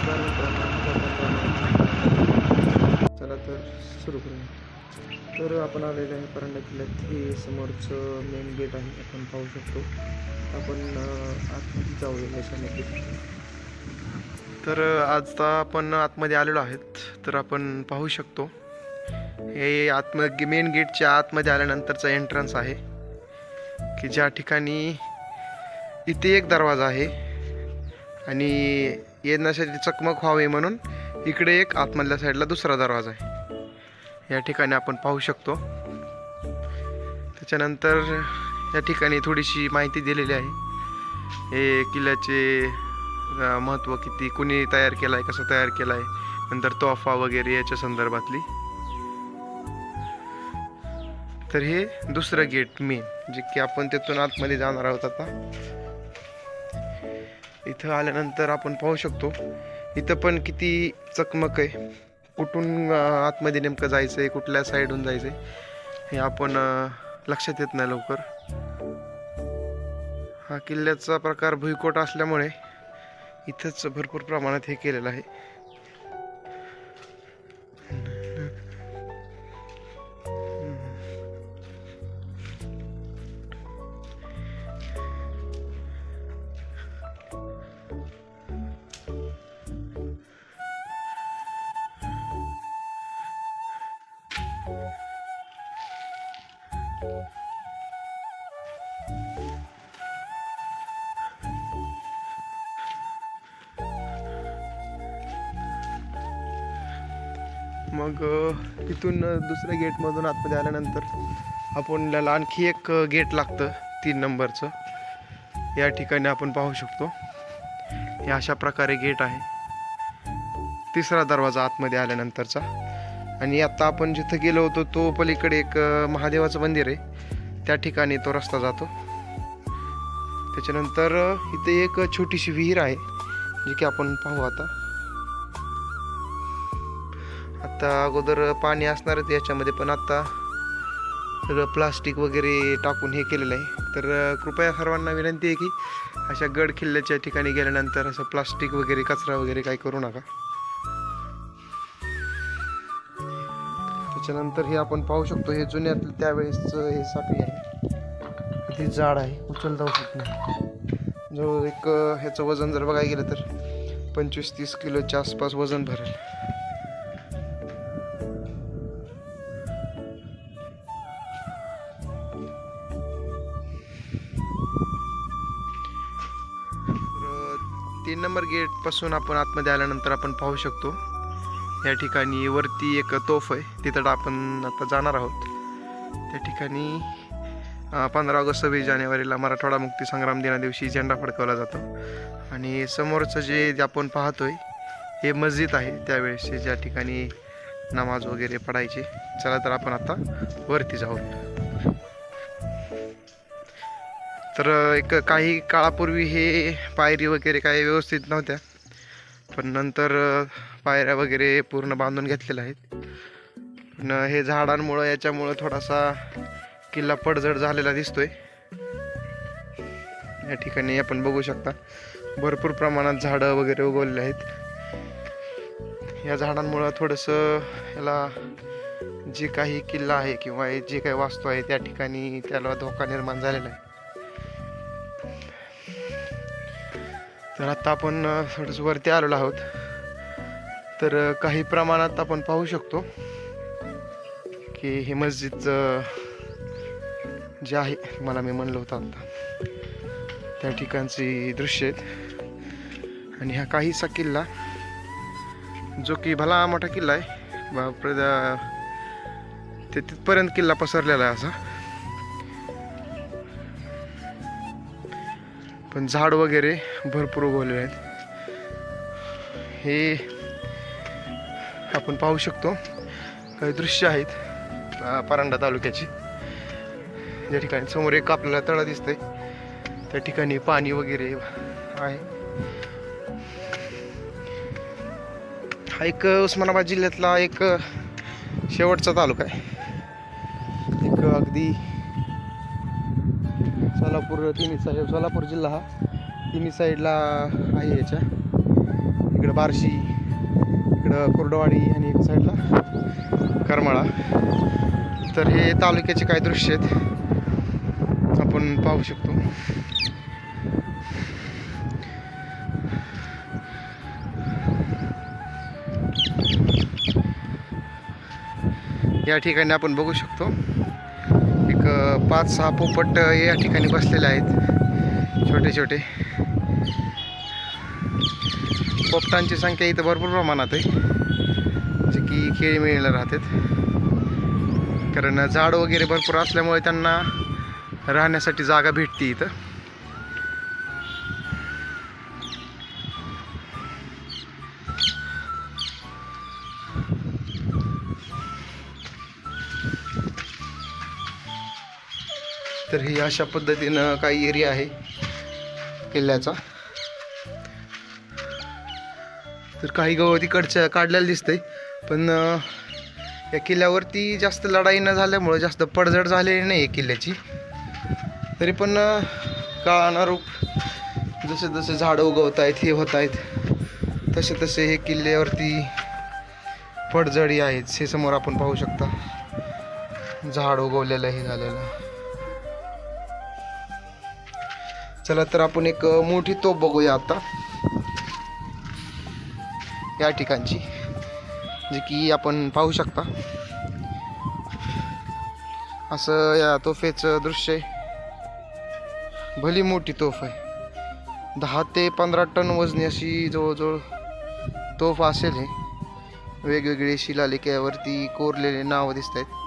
नमस्कार मित्रांनो चला तर सुरू करूया. तर आपण आलेलो आहे परांडा किल्ल्यात हे समोरचं मेन गेट आहे. आपण पाहू शकतो. आपण आतमध्ये जाऊया याच्यामध्ये. तर आता आपण आतमध्ये आलेलो आहेत. तर आपण पाहू शकतो. हे आत्म मेन गेटच्या आतमध्ये आल्यानंतरचा एंट्रन्स आहे. की ज्या ठिकाणी इथे एक दरवाजा आहे. आणि येण्यासाठी चकमक व्हावी म्हणून इकडे एक आतमधल्या साईडला दुसरा दरवाजा आहे. या ठिकाणी आपण पाहू शकतो. त्याच्यानंतर या ठिकाणी थोडीशी माहिती दिलेली आहे. हे किल्ल्याचे महत्त्व किती कुणी तयार केलं आहे कसं तयार केलं आहे नंतर तोफा वगैरे याच्या संदर्भातली. तर हे दुसरं गेट मेन जे की आपण तिथून आतमध्ये जाणार आहोत आता. इथं आल्यानंतर आपण पाहू शकतो इथं पण किती चकमक आहे. कुठून आतमध्ये नेमकं जायचं आहे कुठल्या साईडहून जायचं आहे हे आपण लक्षात येत नाही लवकर. हा किल्ल्याचा प्रकार भुईकोट असल्यामुळे इथंच भरपूर प्रमाणात हे केलेलं आहे. तिथून इथून दुसऱ्या गेटमधून आतमध्ये आल्यानंतर आपल्याला आणखी एक गेट लागतं तीन नंबरचं. या ठिकाणी आपण पाहू शकतो. हे अशा प्रकारे गेट आहे. तिसरा दरवाजा आतमध्ये आल्यानंतरचा. आणि आत्ता आपण जिथं गेलो होतो तो पलीकडे एक महादेवाचं मंदिर आहे. त्या ठिकाणी तो रस्ता जातो. त्याच्यानंतर इथे एक छोटीशी विहीर आहे जी की आपण पाहू आता. आता अगोदर पाणी असणारच याच्यामध्ये पण आता सगळं प्लास्टिक वगैरे टाकून हे केलेलं आहे. तर कृपया सर्वांना विनंती आहे की अशा गड किल्ल्याच्या ठिकाणी गेल्यानंतर असं प्लास्टिक वगैरे कचरा वगैरे काय करू नका. त्याच्यानंतर हे आपण पाहू शकतो हे जुन्यातलं त्यावेळेस हे साखळी आहे. ते जाड आहे उचल जाऊ शकत नाही. जवळ एक ह्याचं वजन जर बघायला गेलं तर पंचवीस तीस किलोच्या आसपास वजन भरेल. नंबर गेटपासून आपण आतमध्ये आल्यानंतर आपण पाहू शकतो. या ठिकाणी वरती एक तोफ आहे. तिथं आपण आता जाणार आहोत. त्या ठिकाणी पंधरा ऑगस्ट सव्वीस जानेवारीला मराठवाडा मुक्ती संग्राम दिना दिवशी झेंडा फडकवला जातो. आणि समोरचं जे आपण पाहतोय हे मस्जिद आहे. त्यावेळेस ज्या ठिकाणी नमाज वगैरे पडायचे चला तर आपण आता वरती जाऊ तर एक काही काळापूर्वी हे पायरी वगैरे काही व्यवस्थित नव्हत्या. पण नंतर पायऱ्या वगैरे पूर्ण बांधून घेतलेल्या आहेत. पण हे झाडांमुळं याच्यामुळं थोडासा किल्ला पडझड झालेला दिसतोय. या ठिकाणी आपण बघू शकता भरपूर प्रमाणात झाडं वगैरे उगवलेली आहेत. या झाडांमुळं थोडंसं याला जे काही किल्ला आहे किंवा जे काही वास्तू आहे त्या ठिकाणी त्याला धोका निर्माण झालेला आहे. तर आता आपण अ, थोडंसं वरती आलेलो आहोत. तर काही प्रमाणात आपण पाहू शकतो की हे मस्जिदचं जे आहे मला मी म्हणलं होतं आता त्या ठिकाणची दृश्य आहेत. आणि हा काहीसा किल्ला जो की भला मोठा किल्ला आहे ते तिथपर्यंत किल्ला पसरलेला आहे असा. पण झाड वगैरे भरपूर उगवले आहेत. हे आपण पाहू शकतो. काही दृश्य आहेत परांडा तालुक्याची. या ठिकाणी समोर एक आपल्याला तळा दिसतंय. त्या ठिकाणी पाणी वगैरे आहे. हा एक उस्मानाबाद जिल्ह्यातला एक शेवटचा तालुका आहे. एक अगदी सोलापूर तिन्ही साईड सोलापूर जिल्हा हा. तिन्ही साईडला आहे याच्या. इकडं बार्शी इकडं कुर्डवाडी आणि एक साईडला करमाळा. तर हे तालुक्याचे काय दृश्य आहेत आपण पाहू शकतो. या ठिकाणी आपण बघू शकतो. पाच सहा पोपट या ठिकाणी बसलेले आहेत. छोटे छोटे पोपटांची संख्या इथं भरपूर प्रमाणात आहे. जे की खेळीमेळीला राहतात. कारण झाड वगैरे भरपूर असल्यामुळे त्यांना राहण्यासाठी जागा भेटते इथं. तर ही अशा पद्धतीनं काही एरिया आहे किल्ल्याचा. तर काही गवत तिकडच्या काढलेलं दिसतंय पण या किल्ल्यावरती जास्त लढाई न झाल्यामुळं जास्त पडझड झालेली नाही आहे किल्ल्याची. तरी पण अं, काळानुरूप जसे जसे झाडं उगवत आहेत हे होत आहेत तसे तसे हे किल्ल्यावरती पडझडी आहेत हे समोर आपण पाहू शकता. झाड उगवलेलं हे झालेलं. चला तर आपण एक मोठी तोफ बघूया आता. या ठिकाणची जे की आपण पाहू शकता. असं या तोफेचं दृश्य आहे. भली मोठी तोफ आहे. दहा ते पंधरा टन वजनी अशी जवळजवळ तोफ असेल हे. वेगवेगळे शिलालेख्यावरती कोरलेले नावं दिसत आहेत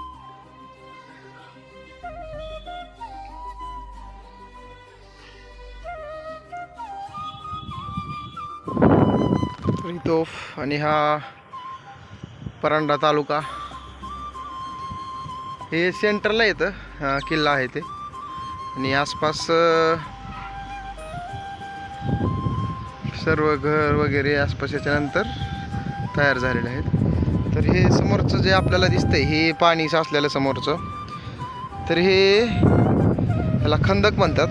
रितोफ आणि हा परांडा तालुका. हे सेंटरला येतं किल्ला आहे ते. आणि आसपास सर्व घर वगैरे आसपास याच्यानंतर तयार झालेले आहेत. तर हे समोरचं जे आपल्याला दिसतंय हे पाणी साचलेलं समोरचं. तर हे याला खंदक म्हणतात.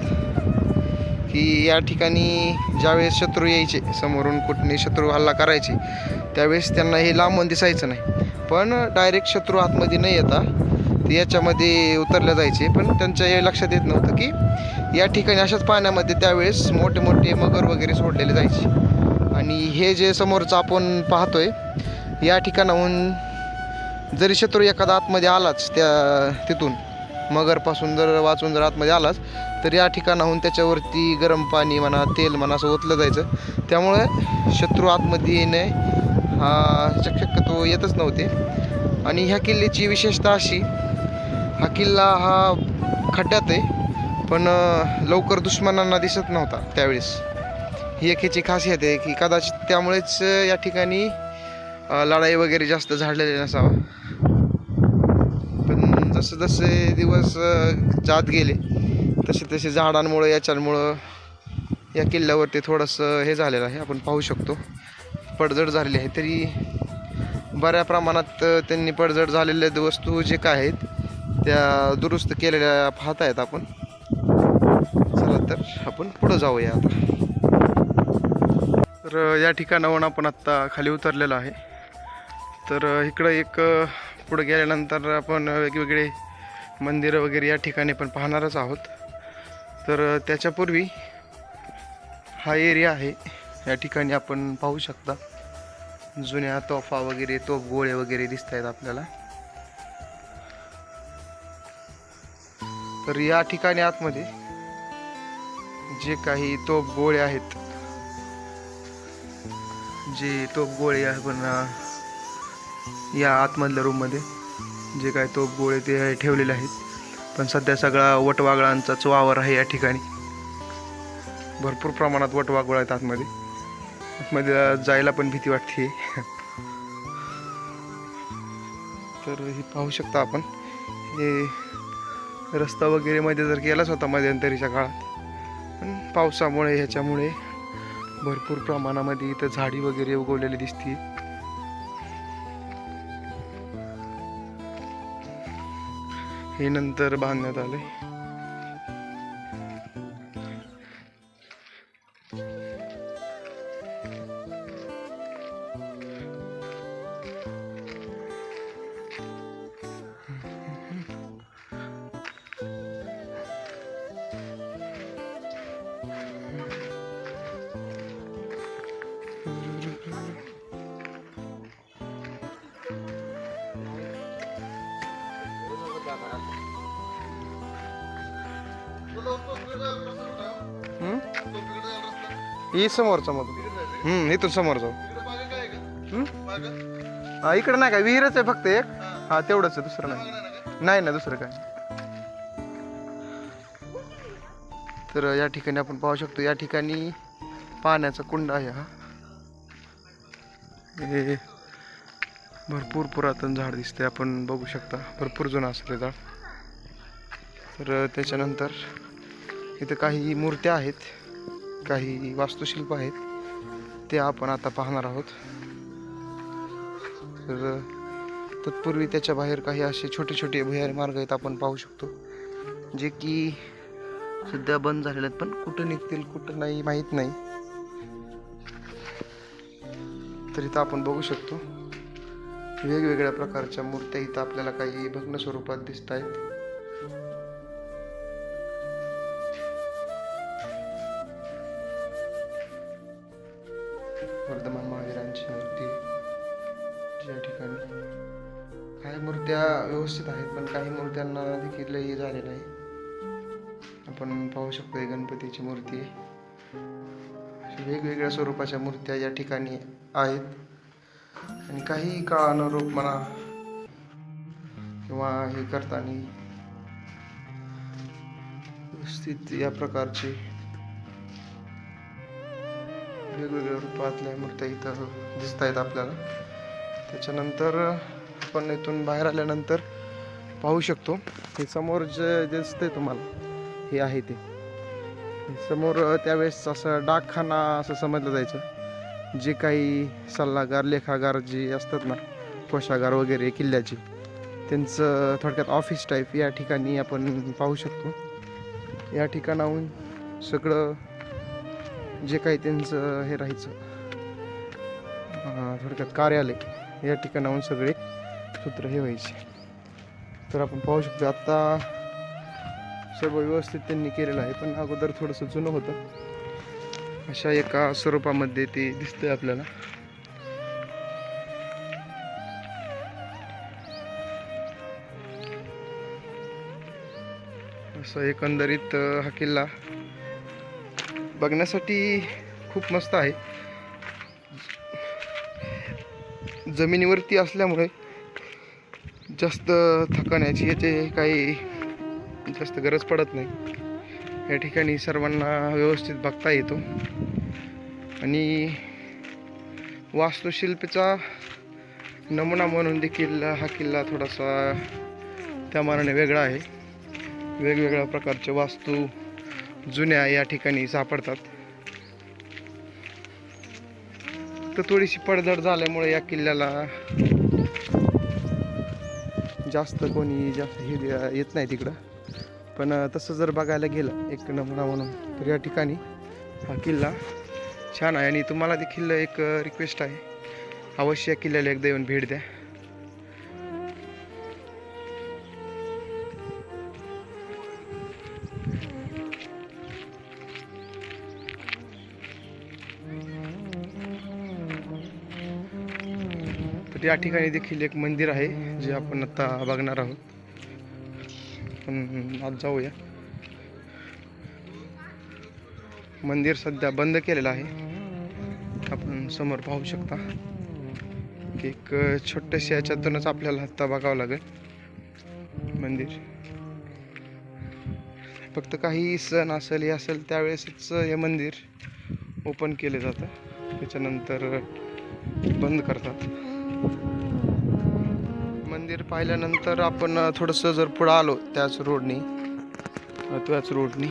की या ठिकाणी ज्यावेळेस शत्रू यायचे समोरून कुठने शत्रू हल्ला करायचे त्यावेळेस त्यांना हे लांबून दिसायचं नाही. पण डायरेक्ट शत्रू आतमध्ये न येता ते याच्यामध्ये उतरले जायचे. पण त्यांच्या हे लक्षात येत नव्हतं की या ठिकाणी अशाच पाण्यामध्ये त्यावेळेस मोठे मोठे मगर वगैरे सोडलेले जायचे. आणि हे जे समोरचं आपण पाहतोय या ठिकाणाहून जरी शत्रू एखादा आतमध्ये आलाच त्या तिथून मगरपासून जर वाचून जर आतमध्ये आलाच तर या ठिकाणाहून त्याच्यावरती गरम पाणी म्हणा तेल म्हणा असं ओतलं जायचं. त्यामुळे शत्रू आतमध्ये येणे हा शक्यतो येतच नव्हते. आणि ह्या किल्ल्याची विशेषता अशी हा किल्ला हा खड्ड्यात आहे पण लवकर दुश्मनांना दिसत नव्हता त्यावेळेस. ही एक ह्याची खासियत आहे की कदाचित त्यामुळेच या ठिकाणी लढाई वगैरे जास्त झाडलेली नसावा. जसे जसे दिवस जात गेले. तसे तसे झाडांमुळं याच्यामुळं या किल्ल्यावरती थोडंसं हे झालेलं आहे. आपण पाहू शकतो. पडझड झालेली आहे. तरी बऱ्या प्रमाणात त्यांनी पडझड झालेल्या वस्तू जे काय आहेत त्या दुरुस्त केलेल्या पाहत आहेत आपण. चला तर आपण पुढं जाऊया आता. तर या ठिकाणाहून आपण आत्ता खाली उतरलेलो आहे. तर इकडं एक पुढं गेल्यानंतर आपण वेगवेगळे मंदिरं वगैरे या ठिकाणी पण पाहणारच आहोत. तर त्याच्यापूर्वी हा एरिया आहे. या ठिकाणी आपण पाहू शकता. जुन्या तोफा वगैरे तोफ गोळे वगैरे दिसत आहेत आपल्याला. तर या ठिकाणी आतमध्ये जे काही तोफ गोळे आहेत जे तोफ गोळे आपण पण या आतमधल्या रूममध्ये जे काय तो गोळे ते ठेवलेले आहेत. पण सध्या सगळा वटवागळांचाच वावर आहे या ठिकाणी. भरपूर प्रमाणात वटवागळ आहेत आतमध्ये. आतमध्ये जायला पण भीती वाटते. तर हे पाहू शकता आपण. हे रस्ता वगैरे मध्ये जर केलाच होता मध्यंतरीच्या काळात पण पावसामुळे ह्याच्यामुळे भरपूर प्रमाणामध्ये इथं झाडी वगैरे उगवलेली दिसते हे नंतर बांधण्यात आले ही समोरचा मग हम्म इथून समोर जाऊ हा इकडे नाही काय विहीरच आहे फक्त एक. हा तेवढंच आहे दुसरं नाही. नाही ना दुसरं काय. तर या ठिकाणी आपण पाहू शकतो या ठिकाणी पाण्याचा कुंड आहे हा. हे भरपूर पुरातन झाड दिसते आपण बघू शकता. भरपूर जुनं असले झाड. तर त्याच्यानंतर इथं काही मूर्त्या आहेत. काही वास्तुशिल्प आहेत ते आपण आता पाहणार आहोत. तर तत्पूर्वी त्याच्या बाहेर काही असे छोटे छोटे भुयारी मार्ग आहेत आपण पाहू शकतो. जे की सध्या बंद झालेले आहेत पण कुठं निघतील कुठं नाही माहीत नाही. तर इथं आपण बघू शकतो. वेगवेगळ्या प्रकारच्या मूर्त्या इथं आपल्याला काही भग्न स्वरूपात दिसत आहेत. गणपतीची मूर्ती अशा वेगवेगळ्या स्वरूपाच्या मूर्त्या या ठिकाणी आहेत. आणि काही काळानुरूप म्हणा किंवा हे करताना व्यवस्थित या प्रकारचे वेगवेगळ्या रूपातल्या मूर्त्या इथं दिसत आहेत आपल्याला. त्याच्यानंतर आपण इथून बाहेर आल्यानंतर पाहू शकतो. हे समोर जे दिसतंय तुम्हाला हे आहे ते. समोर त्यावेळेस असं डाकखाना असं समजलं जायचं. जे काही सल्लागार लेखागार जे असतात ना कोशागार वगैरे किल्ल्याचे त्यांचं थोडक्यात ऑफिस टाईप या ठिकाणी आपण पाहू शकतो. या ठिकाणाहून सगळं जे काही त्यांचं हे राहायचं थोडक्यात कार्यालय या ठिकाणाहून सगळे सूत्र हे व्हायचे. तर आपण पाहू शकतो आत्ता सर्व व्यवस्थित त्यांनी केलेलं आहे पण अगोदर थोडंसं जुनं होतं. अशा एका स्वरूपामध्ये ते दिसतंय आपल्याला. असं एकंदरीत हा किल्ला बघण्यासाठी खूप मस्त आहे. जमिनीवरती असल्यामुळे जास्त थकण्याची याचे काही जास्त गरज पडत नाही. या ठिकाणी सर्वांना व्यवस्थित बघता येतो. आणि वास्तुशिल्पचा नमुना म्हणून देखील हा किल्ला थोडासा त्या मानाने वेगळा आहे. वेगवेगळ्या प्रकारच्या वास्तू जुन्या या ठिकाणी सापडतात. तर थोडीशी पडझड झाल्यामुळे या किल्ल्याला जास्त कोणी जास्त हे येत नाही तिकडं. पण तसं जर बघायला गेलं एक नमुना म्हणून तर या ठिकाणी हा किल्ला छान आहे. आणि तुम्हाला देखील एक रिक्वेस्ट आहे. अवश्य या किल्ल्याला एकदा येऊन भेट द्या. तर या ठिकाणी देखील एक मंदिर आहे जे आपण आता बघणार आहोत. आज जाऊया. मंदिर सध्या बंद केलेलं आहे. आपण समोर पाहू शकता. एक छोट्याशा याच्यातूनच आपल्याला हत्ता बघावं लागेल. मंदिर. फक्त काही सण असेल हे असेल त्यावेळेसच हे मंदिर ओपन केले जातं. त्याच्यानंतर बंद करतात. मंदिर पाहिल्यानंतर आपण थोडंसं जर पुढं आलो त्याच रोडनी त्याच रोडनी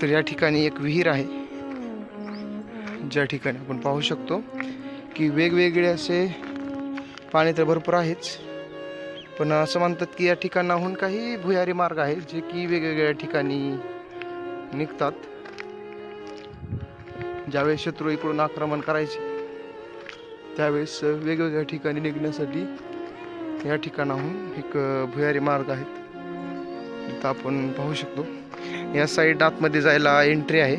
तर या ठिकाणी एक विहीर आहे. ज्या ठिकाणी आपण पाहू शकतो की वेगवेगळे असे पाणी तर भरपूर आहेच पण असं म्हणतात की या ठिकाणाहून काही भुयारी मार्ग आहेत जे की वेगवेगळ्या ठिकाणी निघतात. ज्यावेळेस शत्रू इकडून आक्रमण करायचे त्यावेळेस वेगवेगळ्या ठिकाणी निघण्यासाठी या ठिकाणाहून एक भुयारी मार्ग आहेत. तिथं आपण पाहू शकतो. या साईड आतमध्ये जायला एंट्री आहे.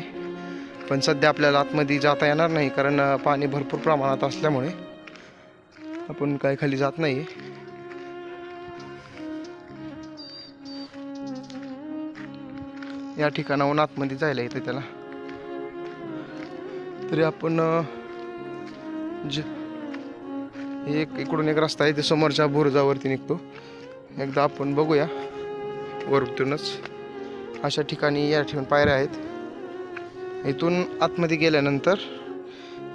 पण सध्या आपल्याला आतमध्ये जाता येणार नाही कारण पाणी भरपूर प्रमाणात असल्यामुळे आपण काय खाली जात नाही या ठिकाणाहून आतमध्ये जायला येतं त्याला. तरी आपण जे हे एक इकडून एक रस्ता आहे ते समोरच्या बुरुजावरती निघतो. एकदा आपण बघूया वरतूनच. अशा ठिकाणी या ठिकाणी पायऱ्या आहेत. इथून आतमध्ये गेल्यानंतर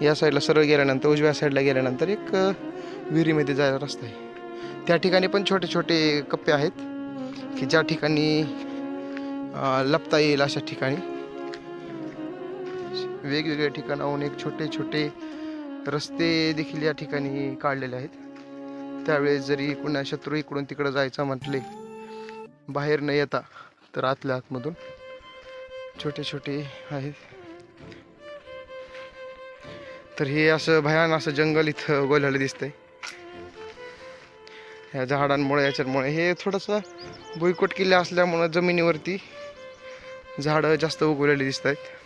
या साईडला सरळ गेल्यानंतर उजव्या साईडला गेल्यानंतर एक विहिरीमध्ये जायला रस्ता आहे. त्या ठिकाणी पण छोटे छोटे कप्पे आहेत की ज्या ठिकाणी लपता येईल अशा ठिकाणी. वेगवेगळ्या ठिकाणाहून एक छोटे छोटे रस्ते देखील या ठिकाणी काढलेले आहेत. त्यावेळेस जरी कुणा शत्रू इकडून तिकडं जायचं म्हटले बाहेर न येता तर आतल्या आतमधून छोटे छोटे आहेत. तर हे असं भयान असं जंगल इथं गोल्याला दिसतंय. ह्या झाडांमुळे याच्यामुळे हे थोडंसं भुईकोट किल्ला असल्यामुळं जमिनीवरती झाडं जास्त उगवलेली दिसत आहेत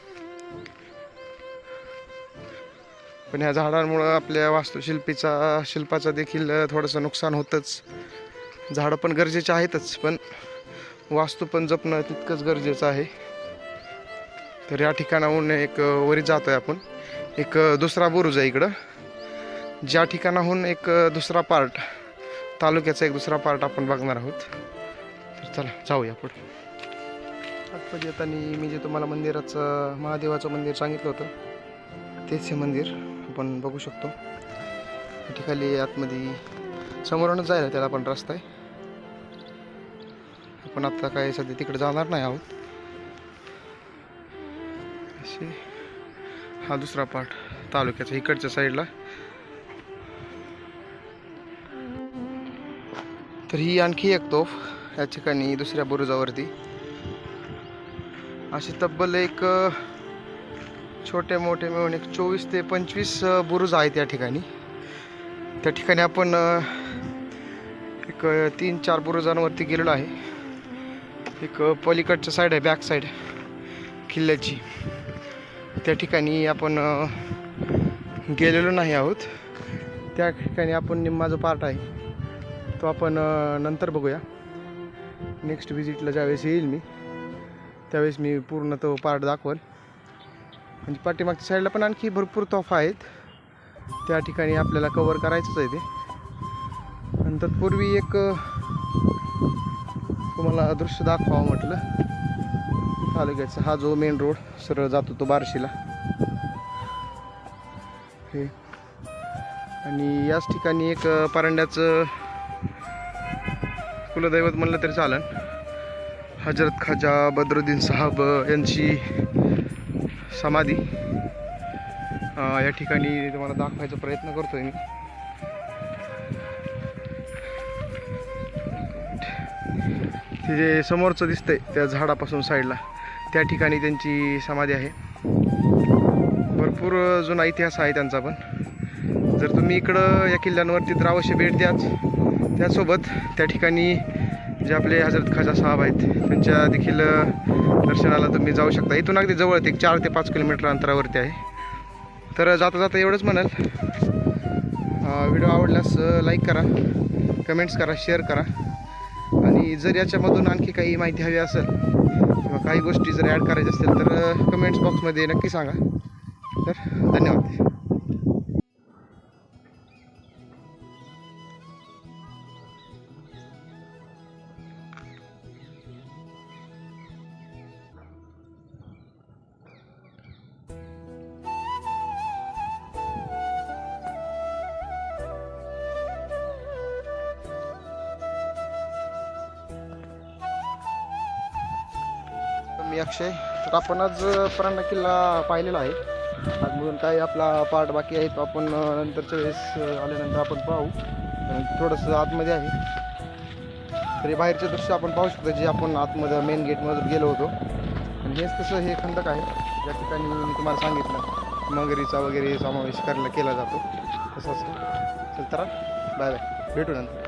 पण ह्या झाडांमुळं आपल्या वास्तुशिल्पीचा शिल्पाचं देखील थोडंसं नुकसान होतंच. झाडं पण गरजेचे आहेतच पण वास्तू पण जपणं तितकंच गरजेचं आहे. तर या ठिकाणाहून एक वरी जातोय आपण. एक दुसरा बुरुज आहे इकडं. ज्या ठिकाणाहून एक दुसरा पार्ट तालुक्याचा एक दुसरा पार्ट आपण बघणार आहोत. तर चला जाऊया पुढे. आतमध्ये येताना मी जे तुम्हाला मंदिराचं महादेवाचं मंदिर सांगितलं होतं तेच हे मंदिर. आपण बघू शकतो. इथे ठिकाणी आतमध्ये समोरूनच जायला त्याला पण रस्ता आहे. आपण आता काय सध्या तिकडे जाणार नाही आहोत. असे. हा दुसरा पार्ट तालुक्याचा इकडच्या साईडला. तर ही आणखी एक तोफ या ठिकाणी दुसऱ्या बुरुजावरती. अशी तब्बल एक छोटे मोठे मिळून एक चोवीस ते पंचवीस बुरुज आहेत या ठिकाणी. त्या ठिकाणी आपण एक तीन चार बुरुजांवरती गेलेलो आहे. एक पलीकडचं पलीकडच्या साईड आहे बॅक साईड किल्ल्याची. त्या ठिकाणी आपण गेलेलो नाही आहोत. त्या ठिकाणी आपण निम्मा जो पार्ट आहे. तो आपण नंतर बघूया. नेक्स्ट व्हिजिटला ज्यावेळेस येईल मी त्यावेळेस मी पूर्ण तो पार्ट दाखवेल. म्हणजे पाठीमागच्या साईडला पण आणखी भरपूर तोफा आहेत. त्या ठिकाणी आपल्याला कवर करायचंच आहे ते. आणि तत्पूर्वी एक तुम्हाला दृश्य दाखवावं म्हटलं. तालुक्याचा हा जो मेन रोड सरळ जातो तो बार्शीला. हे. आणि याच ठिकाणी एक परांड्याचं कुलदैवत म्हणलं तरी चालन. हजरत खाजा बद्रुद्दीन साहब यांची समाधी. या ठिकाणी तुम्हाला दाखवायचा प्रयत्न करतोय मी. ते जे समोरचं दिसतंय त्या झाडापासून साईडला त्या ठिकाणी त्यांची समाधी आहे. भरपूर जुना इतिहास आहे त्यांचा पण. जर तुम्ही इकडं या किल्ल्यांवरती तर अवश्य भेट द्याच. त्यासोबत त्या ठिकाणी जे आपले हजरत खाजा साहेब आहेत त्यांच्या देखील दर्शनाला तुम्ही जाऊ शकता. इथून अगदी जवळ एक चार ते पाच किलोमीटर अंतरावरती आहे. तर जाता जाता एवढंच म्हणाल. व्हिडिओ आवडल्यास लाईक करा कमेंट्स करा शेअर करा. आणि जर याच्यामधून आणखी काही माहिती हवी असेल किंवा काही गोष्टी जर ॲड करायच्या असतील तर कमेंट्स बॉक्समध्ये नक्की सांगा. तर धन्यवाद. मी अक्षय तर आपण आज परांडा किल्ला पाहिलेला आहे. अजून काही आपला पार्ट बाकी आहे तो आपण नंतरच्या वेळेस आल्यानंतर आपण पाहू. कारण थोडंसं आतमध्ये आहे. तरी बाहेरचे दृश्य आपण पाहू शकतो जे आपण आतमध्ये मेन गेटमधून गेलो होतो. आणि हेच तसं हे खंडक आहे. ज्या ठिकाणी मी तुम्हाला सांगितलं मगरीचा वगैरे समावेश करायला केला जातो. तसंच. चल तर बाय बाय भेटू नंतर.